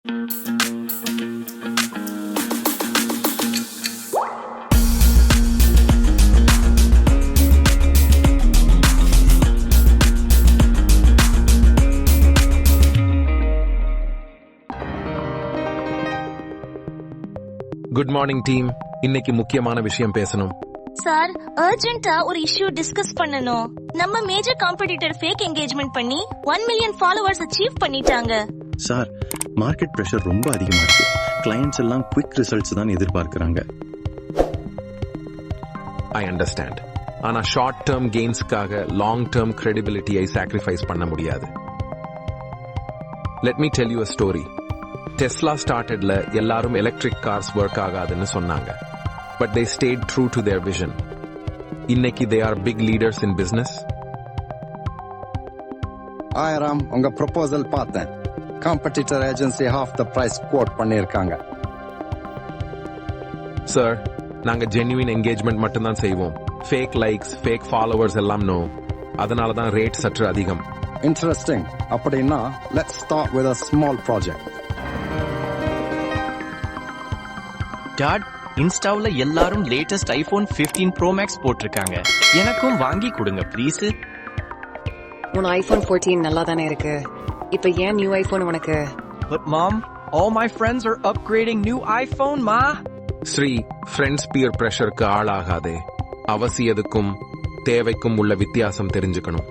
Good morning team இன்னைக்கு முக்கியமான விஷயம் பேசணும். சார் அர்ஜென்ட்டா ஒரு இஷ்யூ டிஸ்கஸ் பண்ணனும் நம்ம மேஜர் காம்படிட்டர் ஃபேக் என்கேஜ்மெண்ட் பண்ணி ஒன் மில்லியன் ஃபாலோவர்ஸ் அச்சீவ் பண்ணிட்டாங்க. சார் மார்க்கெட் ப்ரெஷர் ரொம்ப அதிகமா இருக்கு. கிளையண்ட்ஸ் எல்லாம் குவிக் ரிசல்ட்ஸ் தான் எதிர்பார்க்கறாங்க. ஐ அண்டர்ஸ்டாண்ட் ஆனா ஷார்ட் டேர்ம் கெயின்ஸ்க்காக லாங் டேர்ம் கிரெடிபிலிட்டியை சாக்ரிஃபைஸ் பண்ண முடியாது. Let me tell you a story Tesla ஸ்டார்டட்ல எல்லாரும் எலக்ட்ரிக் கார்ஸ் ஒர்க் ஆகாதுன்னு சொன்னாங்க. But they stayed true to their vision இன்னைக்கு they are big leaders in business ஆயிரம் உங்க ப்ரொபோசல் பார்த்தேன். Competitor agency half the price quote பண்ணிருக்காங்க. சார் நாங்க genuine engagement மட்டும்தான் செய்வோம். ஃபேக் லைக்ஸ் ஃபேக் ஃபாலோவர்ஸ் எல்லாம் நோ அதனால தான் ரேட் சற்று அதிகம். இன்ட்ரெஸ்டிங் அப்படின்னா let's start with a small project dot இன்ஸ்டாவுல எல்லாரும் லேட்டஸ்ட் ஐபோன் 15 ப்ரோ மேக்ஸ் போட்டிருக்காங்க. எனக்கும் வாங்கி கொடுங்க ப்ளீஸ் உன் ஐபோன் 14 நல்லா தானே இருக்கு? இப்ப ஏன் நியூ ஐபோன் உனக்கு? But mom all my friends are upgrading new iphone ma. Sri friends peer பிரஷருக்கு ஆளாகாதே. அவசியதுக்கும் தேவைக்கும் உள்ள வித்தியாசம் தெரிஞ்சுக்கணும்.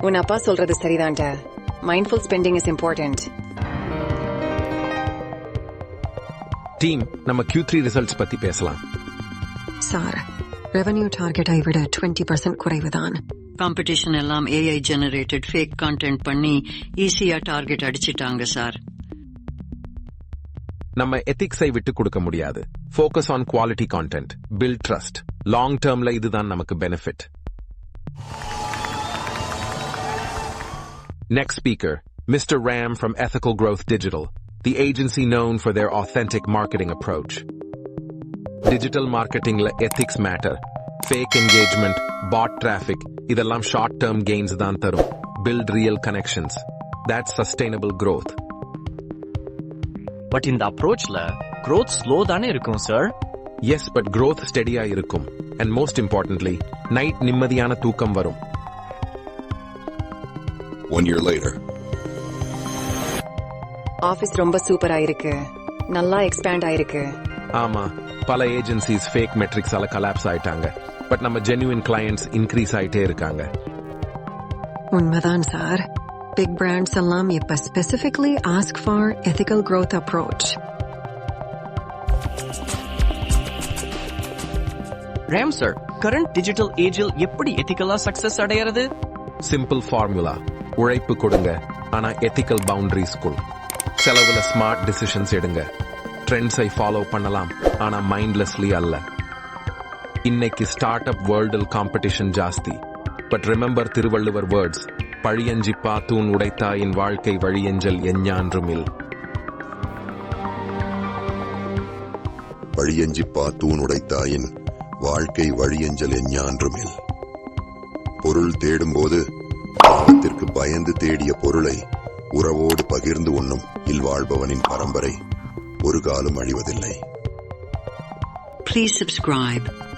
உன் அப்பா சொல்றது சரிதான்டா mindful spending is important team நம்ம Q3 த்ரீ ரிசல்ட்ஸ் பத்தி பேசலாம். சார் ரெவென்யூ டார்கெட்டை விட டுவெண்ட்டி பர்சன்ட் குறைவுதான் காம்படிஷன் எல்லாம் ஏஐ ஜெனரேட்டட் ஃபேக் கான்டென்ட் பண்ணி ஈஸியா டார்கெட் அடிச்சிட்டாங்க சார் நம்ம எத்திக்ஸை விட்டு கொடுக்க முடியாது focus on quality content build trust long டேர்ம்ல இதுதான் நமக்கு benefit Next speaker, Mr. Ram from Ethical Growth Digital, the agency known for their authentic marketing approach. Digital marketingல ethics matter. Fake engagement, bot traffic, இதெல்லாம் short term gains தான் தரும். Build real connections. That's sustainable growth. But இந்த அப்ரோச்ல growth slow தானே இருக்கும் sir Yes, but growth steadyயா இருக்கும். And most importantly, night நிம்மதியான தூக்கம் வரும். One year later, ஆபீஸ் ரொம்ப சூப்பரா இருக்கு நல்லா எக்ஸ்பேண்ட் ஆயிருக்கு ஆமா பல ஏஜென்சிஸ் ஃபேக் மெட்ரிக்ஸால கலாப்ஸ் ஆயிட்டாங்க. பட் நம்ம ஜென்யூன் கிளையண்ட்ஸ் இன்க்ரீஸ் ஆயிட்டே இருக்காங்க. உண்மைதான் சார். பிக் பிராண்ட்ஸ் எல்லாம் இப்ப specifically ask for ethical growth approach Ram sir current digital ஏஜில் எப்படி எத்திக்கலா சக்சஸ் அடையிறது? சிம்பிள் ஃபார்முலா உழைப்பு கொடுங்க. ஆனா எத்திக்கல் பவுண்டரிஸ்குள் செலவுல ஸ்மார்ட் டிசிஷன்ஸ் எடுங்க. ட்ரெண்ட்ஸை ஃபாலோ பண்ணலாம் ஆனால் மைண்ட்லெஸ்லி அல்ல. இன்னைக்கு ஸ்டார்ட் அப் வேர்ல்டில் காம்படிஷன் ஜாஸ்தி. பட் ரிமெம்பர் திருவள்ளுவர் வேர்ட்ஸ் பழியஞ்சி பாத்தூன் உடைத்தாயின் வாழ்க்கை வழியஞ்சல் எஞ்ஞான்றுமில் வழியஞ்சிப்பா பாத்தூன் உடைத்தாயின் வாழ்க்கை வழியஞ்சல் எஞ்ஞான்றுமில் பொருள் தேடும்போது பாவத்திற்கு பயந்து தேடிய பொருளை உறவோடு பகிர்ந்து உண்ணும் இல்வாழ்பவனின் பரம்பரை. ஒரு காலம் அழிவதில்லை. Please subscribe